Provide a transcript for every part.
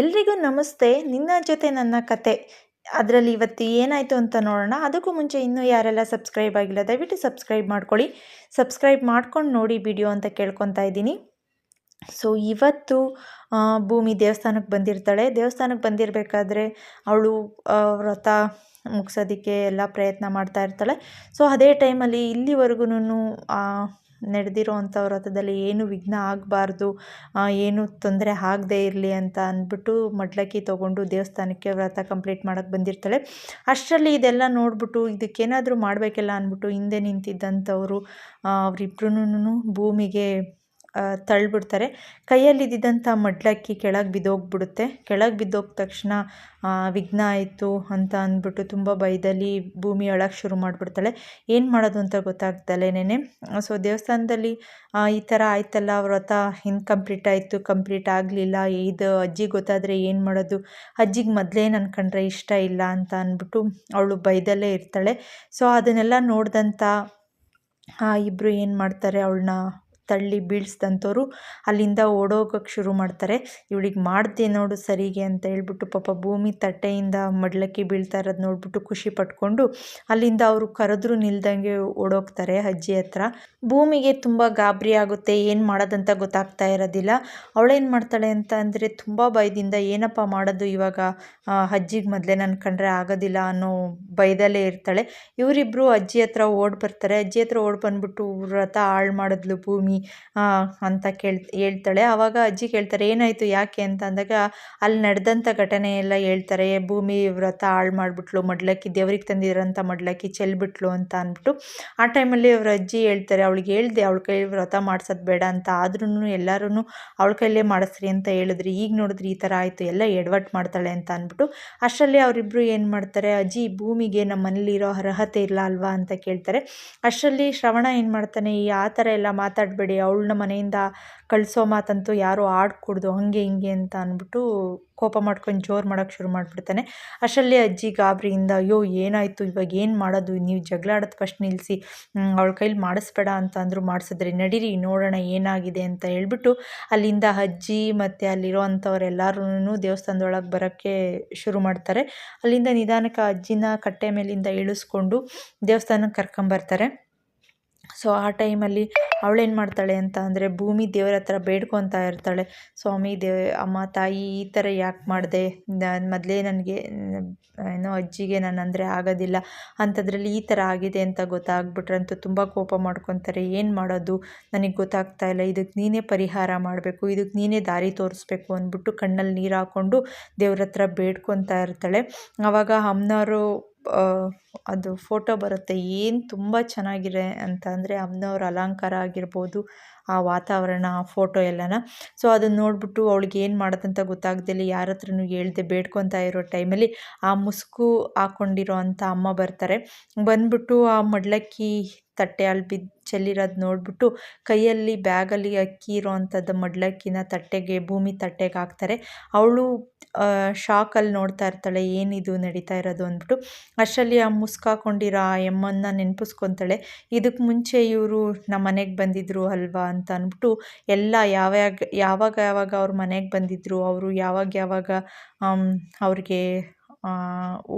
ಎಲ್ರಿಗೂ ನಮಸ್ತೆ. ನಿನ್ನ ಜೊತೆ ನನ್ನ ಕತೆ. ಅದರಲ್ಲಿ ಇವತ್ತು ಏನಾಯಿತು ಅಂತ ನೋಡೋಣ. ಅದಕ್ಕೂ ಮುಂಚೆ ಇನ್ನೂ ಯಾರೆಲ್ಲ ಸಬ್ಸ್ಕ್ರೈಬ್ ಆಗಿಲ್ಲ, ದಯವಿಟ್ಟು ಸಬ್ಸ್ಕ್ರೈಬ್ ಮಾಡ್ಕೊಳ್ಳಿ. ಸಬ್ಸ್ಕ್ರೈಬ್ ಮಾಡ್ಕೊಂಡು ನೋಡಿ ವಿಡಿಯೋ ಅಂತ ಕೇಳ್ಕೊತಾ ಇದ್ದೀನಿ. ಸೊ, ಇವತ್ತು ಭೂಮಿ ದೇವಸ್ಥಾನಕ್ಕೆ ಬಂದಿರ್ತಾಳೆ. ದೇವಸ್ಥಾನಕ್ಕೆ ಬಂದಿರಬೇಕಾದ್ರೆ ಅವಳು ವ್ರತ ಮುಗಿಸೋದಕ್ಕೆ ಎಲ್ಲ ಪ್ರಯತ್ನ ಮಾಡ್ತಾ ಇರ್ತಾಳೆ. ಸೊ, ಅದೇ ಟೈಮಲ್ಲಿ ಇಲ್ಲಿವರೆಗೂ ನಡೆದಿರೋ ಅಂಥ ವ್ರತದಲ್ಲಿ ಏನು ವಿಘ್ನ ಆಗಬಾರ್ದು ಏನು ತೊಂದರೆ ಆಗದೇ ಇರಲಿ ಅಂತ ಅಂದ್ಬಿಟ್ಟು ಮಡ್ಲಕ್ಕಿ ತೊಗೊಂಡು ದೇವಸ್ಥಾನಕ್ಕೆ ವ್ರತ ಕಂಪ್ಲೀಟ್ ಮಾಡೋಕ್ಕೆ ಬಂದಿರ್ತಾಳೆ. ಅಷ್ಟರಲ್ಲಿ ಇದೆಲ್ಲ ನೋಡ್ಬಿಟ್ಟು ಇದಕ್ಕೇನಾದರೂ ಮಾಡಬೇಕಲ್ಲ ಅಂದ್ಬಿಟ್ಟು ಹಿಂದೆ ನಿಂತಿದ್ದಂಥವರು ಅವರಿಬ್ರು ಭೂಮಿಗೆ ತಳ್ಳಿಬಿಡ್ತಾರೆ. ಕೈಯಲ್ಲಿದ್ದಂಥ ಮಡ್ಲಕ್ಕಿ ಕೆಳಗೆ ಬಿದ್ದೋಗ್ಬಿಡುತ್ತೆ. ಕೆಳಗೆ ಬಿದ್ದೋಗ ತಕ್ಷಣ ವಿಘ್ನ ಆಯಿತು ಅಂತ ಅಂದ್ಬಿಟ್ಟು ತುಂಬ ಭಯದಲ್ಲಿ ಭೂಮಿ ಅಳಕ್ಕೆ ಶುರು ಮಾಡಿಬಿಡ್ತಾಳೆ. ಏನು ಮಾಡೋದು ಅಂತ ಗೊತ್ತಾಗ್ದಲೇನೆ ಸೊ, ದೇವಸ್ಥಾನದಲ್ಲಿ ಈ ಥರ ಆಯ್ತಲ್ಲ ವ್ರತ ಇನ್ಕಂಪ್ಲೀಟ್ ಆಯಿತು, ಕಂಪ್ಲೀಟ್ ಆಗಲಿಲ್ಲ, ಇದು ಅಜ್ಜಿಗೆ ಗೊತ್ತಾದರೆ ಏನು ಮಾಡೋದು? ಅಜ್ಜಿಗೆ ಮೊದಲೇ ನನ್ನ ಕಂಡ್ರೆ ಇಷ್ಟ ಇಲ್ಲ ಅಂತ ಅಂದ್ಬಿಟ್ಟು ಅವಳು ಭಯದಲ್ಲೇ ಇರ್ತಾಳೆ. ಸೊ, ಅದನ್ನೆಲ್ಲ ನೋಡಿದಂಥ ಇಬ್ಬರು ಏನು ಮಾಡ್ತಾರೆ, ಅವಳನ್ನ ತಳ್ಳಿ ಬೀಳಿಸ್ದಂಥವ್ರು ಅಲ್ಲಿಂದ ಓಡೋಗಕ್ಕೆ ಶುರು ಮಾಡ್ತಾರೆ. ಇವಳಿಗೆ ಮಾಡ್ದೆ ನೋಡು ಸರಿಗೆ ಅಂತ ಹೇಳ್ಬಿಟ್ಟು ಪಾಪ ಭೂಮಿ ತಟ್ಟೆಯಿಂದ ಮಡ್ಲಕ್ಕಿ ಬೀಳ್ತಾ ಇರೋದು ನೋಡ್ಬಿಟ್ಟು ಖುಷಿ ಪಟ್ಕೊಂಡು ಅಲ್ಲಿಂದ ಅವರು ಕರೆದ್ರೂ ನಿಲ್ದಂಗೆ ಓಡೋಗ್ತಾರೆ ಅಜ್ಜಿ ಹತ್ರ. ಭೂಮಿಗೆ ತುಂಬ ಗಾಬರಿ ಆಗುತ್ತೆ, ಏನು ಮಾಡೋದಂತ ಗೊತ್ತಾಗ್ತಾ ಇರೋದಿಲ್ಲ. ಅವಳೇನು ಮಾಡ್ತಾಳೆ ಅಂತ ಅಂದರೆ ತುಂಬ ಭಯದಿಂದ, ಏನಪ್ಪ ಮಾಡೋದು ಇವಾಗ? ಅಜ್ಜಿಗೆ ಮೊದಲೇ ನಾನು ಕಂಡ್ರೆ ಆಗೋದಿಲ್ಲ ಅನ್ನೋ ಭಯದಲ್ಲೇ ಇರ್ತಾಳೆ. ಇವರಿಬ್ಬರು ಅಜ್ಜಿ ಹತ್ರ ಓಡ್ ಬರ್ತಾರೆ. ಅಜ್ಜಿ ಹತ್ರ ಓಡ್ ಬಂದ್ಬಿಟ್ಟು ವ್ರತ ಹಾಳು ಮಾಡಿದ್ಲು ಭೂಮಿ ಆ, ಅಂತ ಕೇಳ್ ಹೇಳ್ತಾಳೆ. ಆವಾಗ ಅಜ್ಜಿ ಕೇಳ್ತಾರೆ ಏನಾಯಿತು ಯಾಕೆ ಅಂತ ಅಂದಾಗ ಅಲ್ಲಿ ನಡೆದಂಥ ಘಟನೆ ಎಲ್ಲ ಹೇಳ್ತಾರೆ. ಭೂಮಿ ವ್ರತ ಹಾಳು ಮಾಡಿಬಿಟ್ಲು ಮಡ್ಲಕ್ಕಿ ದೇವ್ರಿಗೆ ತಂದಿರೋಂಥ ಮಡ್ಲಕ್ಕಿ ಚೆಲ್ಬಿಟ್ಲು ಅಂತ ಅಂದ್ಬಿಟ್ಟು ಆ ಟೈಮಲ್ಲಿ ಅವ್ರ ಅಜ್ಜಿ ಹೇಳ್ತಾರೆ ಅವಳಿಗೆ ಹೇಳ್ದೆ ಅವಳ ಕೈಲಿ ವ್ರತ ಮಾಡ್ಸೋದು ಬೇಡ ಅಂತ. ಆದ್ರೂ ಎಲ್ಲರೂ ಅವಳ ಕೈಲೇ ಮಾಡಿಸ್ರಿ ಅಂತ ಹೇಳಿದ್ರಿ. ಈಗ ನೋಡಿದ್ರಿ ಈ ಥರ ಆಯಿತು ಎಲ್ಲ ಎಡವಟ್ಟು ಮಾಡ್ತಾಳೆ ಅಂತ ಅಂದ್ಬಿಟ್ಟು ಅಷ್ಟರಲ್ಲಿ ಅವರಿಬ್ಬರು ಏನು ಮಾಡ್ತಾರೆ ಅಜ್ಜಿ ಭೂಮಿಗೆ ನಮ್ಮ ಮನೇಲಿರೋ ಅರ್ಹತೆ ಇಲ್ಲ ಅಲ್ವಾ? ಅಂತ ಕೇಳ್ತಾರೆ. ಅಷ್ಟರಲ್ಲಿ ಶ್ರವಣ ಏನು ಮಾಡ್ತಾನೆ ಈ ಆ ಥರ ಎಲ್ಲ ಮಾತಾಡಬೇಡಿ ಅವಳನ್ನ ಮನೆಯಿಂದ ಕಳಿಸೋ ಮಾತಂತೂ ಯಾರೂ ಆಡ್ಕೂಡ್ದು ಹಂಗೆ ಹಿಂಗೆ ಅಂತ ಅಂದ್ಬಿಟ್ಟು ಕೋಪ ಮಾಡ್ಕೊಂಡು ಜೋರು ಮಾಡೋಕ್ಕೆ ಶುರು ಮಾಡಿಬಿಡ್ತಾನೆ. ಅಷ್ಟರಲ್ಲಿ ಅಜ್ಜಿ ಗಾಬರಿಯಿಂದ, ಅಯ್ಯೋ, ಏನಾಯಿತು? ಇವಾಗ ಏನು ಮಾಡೋದು? ನೀವು ಜಗಳ ಆಡೋದು ಫಸ್ಟ್ ನಿಲ್ಲಿಸಿ ಅವಳ ಕೈಲಿ ಮಾಡಿಸ್ಬೇಡ ಅಂತ ಅಂದರೂ ಮಾಡಿಸಿದ್ರಿ ನಡೀರಿ, ನೋಡೋಣ ಏನಾಗಿದೆ ಅಂತ ಹೇಳ್ಬಿಟ್ಟು ಅಲ್ಲಿಂದ ಅಜ್ಜಿ ಮತ್ತು ಅಲ್ಲಿರೋ ದೇವಸ್ಥಾನದೊಳಗೆ ಬರೋಕ್ಕೆ ಶುರು ಮಾಡ್ತಾರೆ. ಅಲ್ಲಿಂದ ನಿಧಾನಕ್ಕೆ ಅಜ್ಜಿನ ಕಟ್ಟೆ ಮೇಲಿಂದ ಇಳಿಸ್ಕೊಂಡು ದೇವಸ್ಥಾನಕ್ಕೆ ಕರ್ಕೊಂಬರ್ತಾರೆ. ಸೊ ಆ ಟೈಮಲ್ಲಿ ಅವಳೇನು ಮಾಡ್ತಾಳೆ ಅಂತ ಅಂದರೆ ಭೂಮಿ ದೇವರ ಹತ್ರ ಬೇಡ್ಕೊತಾ ಇರ್ತಾಳೆ. ಸ್ವಾಮಿ ದೇವ ಅಮ್ಮ, ತಾಯಿ ಈ ಥರ ಯಾಕೆ ಮಾಡಿದೆ? ಮೊದಲೇ ನನಗೆ ಏನೋ ಅಜ್ಜಿಗೆ ನಾನು ಅಂದರೆ ಆಗೋದಿಲ್ಲ. ಅಂಥದ್ರಲ್ಲಿ ಈ ಥರ ಆಗಿದೆ ಅಂತ ಗೊತ್ತಾಗ್ಬಿಟ್ರಂತೂ ತುಂಬ ಕೋಪ ಮಾಡ್ಕೊತಾರೆ. ಏನು ಮಾಡೋದು? ನನಗೆ ಗೊತ್ತಾಗ್ತಾ ಇಲ್ಲ. ಇದಕ್ಕೆ ನೀನೇ ಪರಿಹಾರ ಮಾಡಬೇಕು. ಇದಕ್ಕೆ ನೀನೇ ದಾರಿ ತೋರಿಸ್ಬೇಕು ಅಂದ್ಬಿಟ್ಟು ಕಣ್ಣಲ್ಲಿ ನೀರು ಹಾಕ್ಕೊಂಡು ದೇವ್ರ ಹತ್ರ ಬೇಡ್ಕೊತಾ ಇರ್ತಾಳೆ. ಆವಾಗ ಅಮ್ಮನವರು ಅದು ಫೋಟೋ ಬರುತ್ತೆ. ಏನು ತುಂಬ ಚೆನ್ನಾಗಿದೆ ಅಂತ ಅಂದರೆ ಅಮ್ಮನವ್ರ ಅಲಂಕಾರ ಆಗಿರ್ಬೋದು, ಆ ವಾತಾವರಣ, ಆ ಫೋಟೋ ಎಲ್ಲನ. ಸೊ ಅದನ್ನು ನೋಡಿಬಿಟ್ಟು ಅವಳಿಗೆ ಏನು ಮಾಡೋದಂತ ಗೊತ್ತಾಗ್ದಿಲ್ಲ. ಯಾರ ಹತ್ರನೂ ಹೇಳ್ದೆ ಬೇಡ್ಕೊತಾ ಇರೋ ಟೈಮಲ್ಲಿ ಆ ಮುಸುಕು ಹಾಕ್ಕೊಂಡಿರೋ ಅಂಥ ಅಮ್ಮ ಬರ್ತಾರೆ. ಬಂದ್ಬಿಟ್ಟು ಆ ಮಡ್ಲಕ್ಕಿ ತಟ್ಟೆ ಅಲ್ಲಿ ಬಿದ್ದು ಚೆಲ್ಲಿರೋದು ನೋಡಿಬಿಟ್ಟು ಕೈಯಲ್ಲಿ ಬ್ಯಾಗಲ್ಲಿ ಅಕ್ಕಿ ಇರೋ ಅಂಥದ್ದು ಮಡ್ಲಕ್ಕಿನ ತಟ್ಟೆಗೆ, ಭೂಮಿ ತಟ್ಟೆಗೆ ಹಾಕ್ತಾರೆ. ಅವಳು ಶಾಕಲ್ಲಿ ನೋಡ್ತಾ ಇರ್ತಾಳೆ, ಏನಿದು ನಡೀತಾ ಇರೋದು ಅಂದ್ಬಿಟ್ಟು. ಅಷ್ಟರಲ್ಲಿ ಆ ಮುಸ್ಕಾಕೊಂಡಿರೋ ಆ ಎಮ್ಮನ್ನ ನೆನಪಿಸ್ಕೊತಾಳೆ. ಇದಕ್ಕೆ ಮುಂಚೆ ಇವರು ನಮ್ಮ ಮನೆಗೆ ಬಂದಿದ್ರು ಅಲ್ವಾ ಅಂತ ಅಂದ್ಬಿಟ್ಟು ಎಲ್ಲ ಯಾವಾಗ ಯಾವಾಗ ಯಾವಾಗ ಅವ್ರ ಮನೆಗೆ ಬಂದಿದ್ರು, ಅವರು ಯಾವಾಗ ಯಾವಾಗ ಅವ್ರಿಗೆ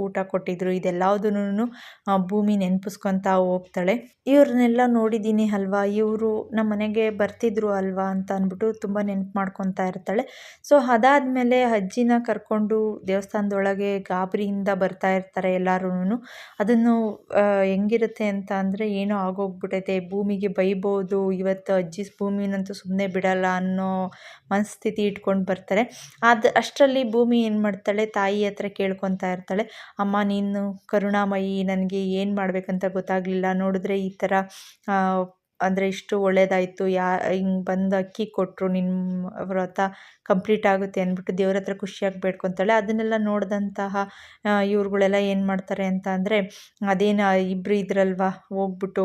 ಊಟ ಕೊಟ್ಟಿದ್ರು ಇದೆಲ್ಲದನ್ನು ಭೂಮಿ ನೆನಪಿಸ್ಕೊತಾ ಹೋಗ್ತಾಳೆ. ಇವ್ರನ್ನೆಲ್ಲ ನೋಡಿದ್ದೀನಿ ಅಲ್ವಾ? ಇವರು ನಮ್ಮ ಮನೆಗೆ ಬರ್ತಿದ್ರು ಅಲ್ವಾ ಅಂತ ಅಂದ್ಬಿಟ್ಟು ತುಂಬ ನೆನ್ಪು ಮಾಡ್ಕೊತಾ ಇರ್ತಾಳೆ. ಸೊ, ಅದಾದಮೇಲೆ ಅಜ್ಜಿನ ಕರ್ಕೊಂಡು ದೇವಸ್ಥಾನದೊಳಗೆ ಗಾಬರಿಯಿಂದ ಬರ್ತಾ ಇರ್ತಾರೆ ಎಲ್ಲರೂ ಅದನ್ನು ಹೆಂಗಿರುತ್ತೆ ಅಂತ ಅಂದರೆ ಏನೋ ಆಗೋಗ್ಬಿಟ್ಟೈತೆ ಭೂಮಿಗೆ ಬೈಬೋದು, ಇವತ್ತು ಅಜ್ಜಿ ಭೂಮಿನಂತೂ ಸುಮ್ಮನೆ ಬಿಡಲ್ಲ ಅನ್ನೋ ಮನಸ್ಥಿತಿ ಇಟ್ಕೊಂಡು ಬರ್ತಾರೆ. ಅದು, ಅಷ್ಟರಲ್ಲಿ ಭೂಮಿ ಏನು ಮಾಡ್ತಾಳೆ ತಾಯಿ ಹತ್ರ ಕೇಳ್ಕೊತಾ ಇರ್ತಾಳೆ. ಅಮ್ಮ ನೀನು ಕರುಣಾಮಯಿ ನನಗೆ ಏನು ಮಾಡಬೇಕಂತ ಗೊತ್ತಾಗಲಿಲ್ಲ. ನೋಡಿದ್ರೆ ಈ ಥರ ಅಂದರೆ ಇಷ್ಟು ಒಳ್ಳೇದಾಯಿತು, ಯಾ, ಹಿಂಗೆ ಬಂದು ಅಕ್ಕಿ ಕೊಟ್ಟರು ನಿಮ್ಮ ವ್ರತ ಕಂಪ್ಲೀಟ್ ಆಗುತ್ತೆ ಅಂದ್ಬಿಟ್ಟು ದೇವ್ರ ಹತ್ರ ಖುಷಿಯಾಗಿ ಬೇಡ್ಕೊತಾಳೆ ಅದನ್ನೆಲ್ಲ ನೋಡಿದಂತಹ ಇವ್ರುಗಳೆಲ್ಲ ಏನು ಮಾಡ್ತಾರೆ ಅಂತ ಅಂದರೆ, ಅದೇನು ಇಬ್ಬರು ಇದ್ರಲ್ವ, ಹೋಗ್ಬಿಟ್ಟು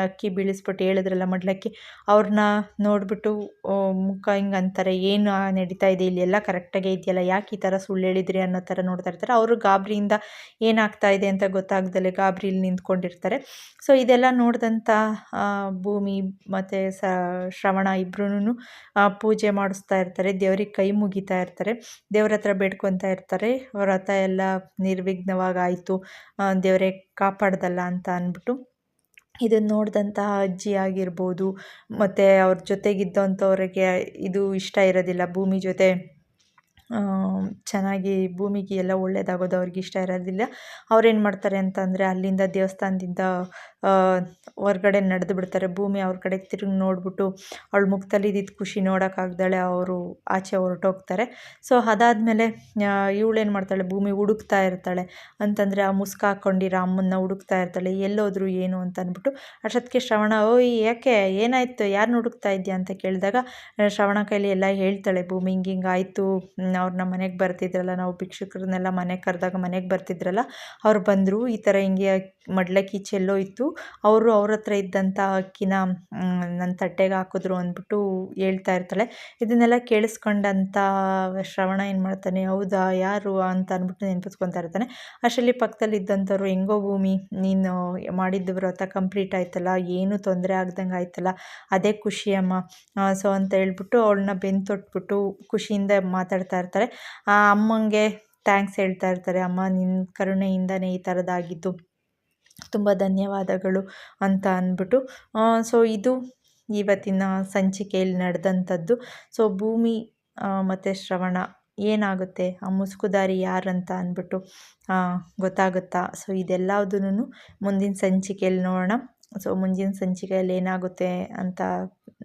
ಅಕ್ಕಿ ಬೀಳಿಸ್ಬಿಟ್ಟು ಹೇಳಿದ್ರಲ್ಲ ಮಡ್ಲಕ್ಕಿ ಅವ್ರನ್ನ ನೋಡಿಬಿಟ್ಟು ಮುಖ ಹಿಂಗೆ ಅಂತಾರೆ, ಏನು ನಡೀತಾ ಇದೆ, ಇಲ್ಲಿ ಎಲ್ಲ ಕರೆಕ್ಟಾಗೇ ಇದೆಯಲ್ಲ, ಯಾಕೆ ಈ ಥರ ಸುಳ್ಳು ಹೇಳಿದ್ರಿ ಅನ್ನೋ ಥರ ನೋಡ್ತಾ ಇರ್ತಾರೆ. ಅವರು ಗಾಬರಿಯಿಂದ ಏನಾಗ್ತಾ ಇದೆ ಅಂತ ಗೊತ್ತಾಗ್ದಲೆ ಗಾಬರಿಲಿ ನಿಂತ್ಕೊಂಡಿರ್ತಾರೆ. ಸೊ, ಇದೆಲ್ಲ ನೋಡಿದಂಥ ಭೂಮಿ ಮತ್ತು ಸ, ಶ್ರವಣ ಇಬ್ರೂ ಪೂಜೆ ಮಾಡಿಸ್ತಾ ಇರ್ತಾರೆ. ದೇವ್ರಿಗೆ ಕೈ ಮುಗಿತಾ ಇರ್ತಾರೆ. ದೇವ್ರ ಹತ್ರ ಬೇಡ್ಕೊತಾ ಇರ್ತಾರೆ. ವ್ರತ ಎಲ್ಲ ನಿರ್ವಿಘ್ನವಾಗಿ ಆಯಿತು ದೇವರೇ ಕಾಪಾಡ್ದಲ್ಲ ಅಂತ ಅಂದ್ಬಿಟ್ಟು ಇದನ್ನು ನೋಡಿದಂತಹ ಅಜ್ಜಿ ಆಗಿರ್ಬೋದು, ಮತ್ತು ಅವ್ರ ಜೊತೆಗಿದ್ದಂಥವ್ರಿಗೆ ಇದು ಇಷ್ಟ ಇರೋದಿಲ್ಲ. ಭೂಮಿ ಜೊತೆ ಚೆನ್ನಾಗಿ ಭೂಮಿಗೆ ಎಲ್ಲ ಒಳ್ಳೆಯದಾಗೋದು ಅವ್ರಿಗೆ ಇಷ್ಟ ಇರೋದಿಲ್ಲ. ಅವ್ರೇನು ಮಾಡ್ತಾರೆ ಅಂತಂದರೆ ಅಲ್ಲಿಂದ ದೇವಸ್ಥಾನದಿಂದ ಹೊರ್ಗಡೆ ನಡೆದು ಬಿಡ್ತಾರೆ. ಭೂಮಿ ಅವ್ರ ಕಡೆ ತಿರುಗಿ ನೋಡಿಬಿಟ್ಟು ಅವಳು ಮುಖದಲ್ಲಿ ಇದ್ದಿದ್ದ ಖುಷಿ ನೋಡೋಕ್ಕಾಗ್ದಾಳೆ, ಅವರು ಆಚೆ ಹೊರಟೋಗ್ತಾರೆ. ಸೊ, ಅದಾದಮೇಲೆ ಇವಳೇನು ಮಾಡ್ತಾಳೆ, ಭೂಮಿ ಹುಡುಕ್ತಾ ಇರ್ತಾಳೆ. ಅಂತಂದರೆ ಆ ಮುಸ್ಕ ಹಾಕ್ಕೊಂಡಿರೋ ಅಮ್ಮನ್ನ ಹುಡುಕ್ತಾ ಇರ್ತಾಳೆ, ಎಲ್ಲೋದ್ರು ಏನು? ಅಂತ ಅಂದ್ಬಿಟ್ಟು ಅಷ್ಟೊತ್ತಿಗೆ ಶ್ರವಣ, ಓಯ್, ಯಾಕೆ? ಏನಾಯಿತು? ಯಾರನ್ನ ಹುಡುಕ್ತಾ ಇದೆಯಾ? ಅಂತ ಕೇಳಿದಾಗ, ಶ್ರವಣ ಕೈಲಿ ಎಲ್ಲ ಹೇಳ್ತಾಳೆ, ಭೂಮಿ ಹಿಂಗೆ ಹಿಂಗೆ ಆಯಿತು ಅವ್ರು ನಮ್ಮ ಮನೆಗೆ ಬರ್ತಿದ್ರಲ್ಲ, ನಾವು ಭಿಕ್ಷುಕರನ್ನೆಲ್ಲ ಮನೆಗೆ ಕರೆದಾಗ ಮನೆಗೆ ಬರ್ತಿದ್ರಲ್ಲ, ಅವ್ರು ಬಂದರು, ಈ ಥರ ಹಿಂಗೆ ಮಡ್ಲಕ್ಕಿ ಚೆಲ್ಲೋ ಇತ್ತು. ಅವರು ಅವ್ರ ಹತ್ರ ಇದ್ದಂಥ ಅಕ್ಕಿನ ನನ್ನ ತಟ್ಟೆಗೆ ಹಾಕಿದ್ರು ಅಂದ್ಬಿಟ್ಟು ಹೇಳ್ತಾ ಇರ್ತಾಳೆ. ಇದನ್ನೆಲ್ಲ ಕೇಳಿಸ್ಕೊಂಡಂಥ ಶ್ರವಣ ಏನು ಮಾಡ್ತಾನೆ, ಹೌದಾ, ಯಾರು ಅಂತ ಅಂದ್ಬಿಟ್ಟು ನೆನ್ಪಿಸ್ಕೊತಾ ಇರ್ತಾನೆ. ಅಷ್ಟರಲ್ಲಿ ಪಕ್ಕದಲ್ಲಿ ಇದ್ದಂಥವ್ರು, ಹೆಂಗೋ ಭೂಮಿ, ನೀನು ಮಾಡಿದ್ದು ವ್ರತ ಕಂಪ್ಲೀಟ್ ಆಯ್ತಲ್ಲ, ಏನೂ ತೊಂದರೆ ಆಗ್ದಂಗೆ ಆಯ್ತಲ್ಲ, ಅದೇ ಖುಷಿ ಅಮ್ಮ ಸೊ ಅಂತ ಹೇಳ್ಬಿಟ್ಟು ಅವಳನ್ನ ಬೆನ್ನು ತೊಟ್ಬಿಟ್ಟು ಖುಷಿಯಿಂದ ಮಾತಾಡ್ತಾ ಇರ್ತಾರೆ. ಅಮ್ಮಂಗೆ ಥ್ಯಾಂಕ್ಸ್ ಹೇಳ್ತಾ ಇರ್ತಾರೆ, ಅಮ್ಮ ನಿನ್ನ ಕರುಣೆಯಿಂದನೇ ಈ ಥರದ್ದಾಗಿದ್ದು ತುಂಬ ಧನ್ಯವಾದಗಳು ಅಂತ ಅಂದ್ಬಿಟ್ಟು ಸೊ ಇದು ಇವತ್ತಿನ ಸಂಚಿಕೆಯಲ್ಲಿ ನಡೆದಂಥದ್ದು. ಸೊ ಭೂಮಿ ಮತ್ತು ಶ್ರವಣ ಏನಾಗುತ್ತೆ, ಆ ಮುಸುಕುದಾರಿ ಯಾರಂತ ಅಂದ್ಬಿಟ್ಟು ಗೊತ್ತಾಗುತ್ತಾ? ಸೊ ಇದೆಲ್ಲದನ್ನು ಮುಂದಿನ ಸಂಚಿಕೆಯಲ್ಲಿ ನೋಡೋಣ. ಸೊ ಮುಂದಿನ ಸಂಚಿಕೆಯಲ್ಲಿ ಏನಾಗುತ್ತೆ ಅಂತ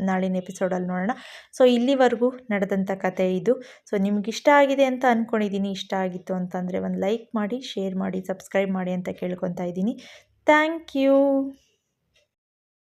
ನಾಳಿನ ಎಪಿಸೋಡಲ್ಲಿ ನೋಡೋಣ. ಸೊ ಇಲ್ಲಿವರೆಗೂ ನಡೆದಂಥ ಕತೆ ಇದು. ಸೊ ನಿಮ್ಗೆ ಇಷ್ಟ ಆಗಿದೆ ಅಂತ ಅಂದ್ಕೊಂಡಿದ್ದೀನಿ ಇಷ್ಟ ಆಗಿತ್ತು ಅಂತಂದರೆ ಒಂದು ಲೈಕ್ ಮಾಡಿ, ಶೇರ್ ಮಾಡಿ, ಸಬ್ಸ್ಕ್ರೈಬ್ ಮಾಡಿ ಅಂತ ಕೇಳ್ಕೊತಾ ಇದ್ದೀನಿ. Thank you